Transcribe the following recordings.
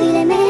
dile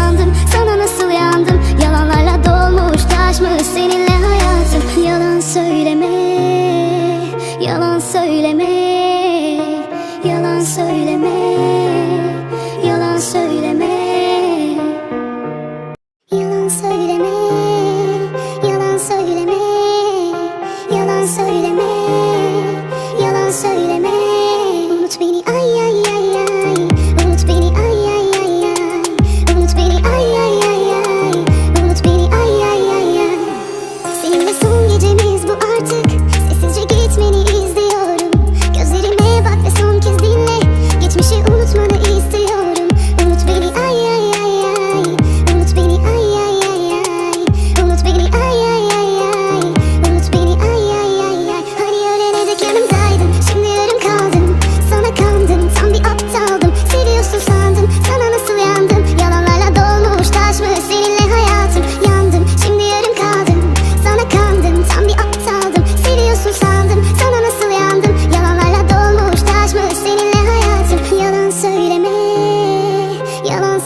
yandım Sana nasıl yandım? Yalanlarla dolmuş taşmış seninle hayatım. Yalan söyleme Yalan söyleme Yalan söyleme Yalan söyleme. Yalan söyleme.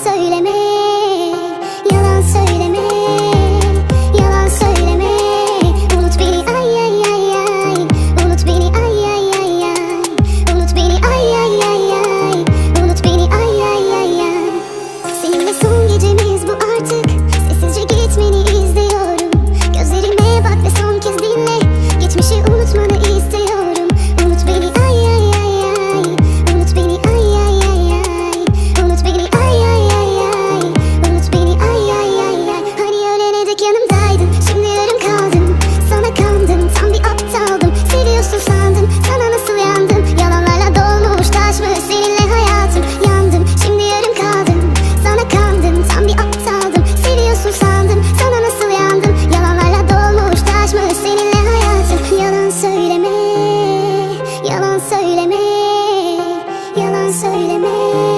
最靓 gì? söyleme.